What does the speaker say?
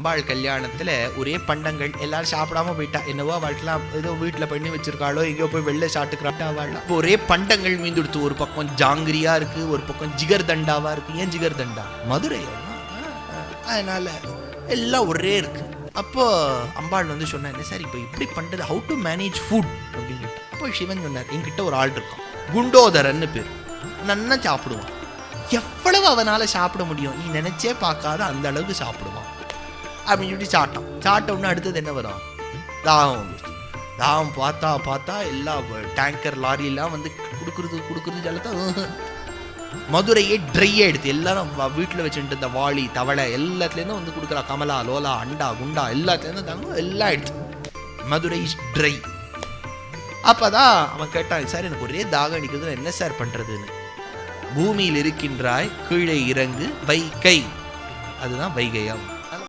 அம்பாள் கல்யாணத்துல ஒரே பண்டங்கள் எல்லாரும் சாப்பிடாம போயிட்டா. என்னவோ அவள்கிட்டலாம் ஏதோ வீட்டுல பண்ணி வச்சிருக்காளோ எங்கேயோ போய் வெளில சாப்பிட்டுக்கிறாட்டா அவள் இப்போ ஒரே பண்டங்கள் மீந்துடுத்து ஒரு பக்கம் ஜாங்கிரியா இருக்கு ஒரு பக்கம் ஜிகர் தண்டாவா இருக்கு. ஏன் ஜிகர் தண்டா மதுரை அதனால எல்லாம் ஒரே இருக்கு. அப்போ அம்பாள் வந்து சொன்னாங்க சார் இப்போ இப்படி பண்றது? ஹவு டு மேனேஜ் ஃபுட் அப்படின்னு அப்போ சிவன் சொன்னார் என்கிட்ட ஒரு ஆள் இருக்கான் குண்டோதரன்னு பேர். நன்னா சாப்பிடுவான். எவ்வளவு அவனால சாப்பிட முடியும்? நீ நினைச்சே பார்க்காத அந்த அளவுக்கு சாப்பிடுவான். அப்படின்னு சொல்லி சாட்டம் சாப்பிட்ட அடுத்தது என்ன வரும் தாகம் வந்துருச்சு தாகம் பார்த்தா பார்த்தா எல்லா டேங்கர் லாரியெல்லாம் வந்து கொடுக்குறது கொடுக்குறது ஜலத்தை மதுரையே ட்ரையாக எடுத்து எல்லாரும் வீட்டில் வச்சுட்டு இந்த வாளி தவளை எல்லாத்துலேருந்தும் வந்து கொடுக்குறா கமலா லோலா அண்டா குண்டா எல்லாத்துலேருந்து தாங்க எல்லாம் எடுத்து மதுரை இஸ் ட்ரை அப்பதான் அவன் கேட்டான் சார் எனக்கு ஒரே தாகம் அடிக்கிறது நான் என்ன சார் பண்ணுறதுன்னு பூமியில் இருக்கின்றாய் கீழே இறங்கு வைகை. அதுதான் வைகையாகும்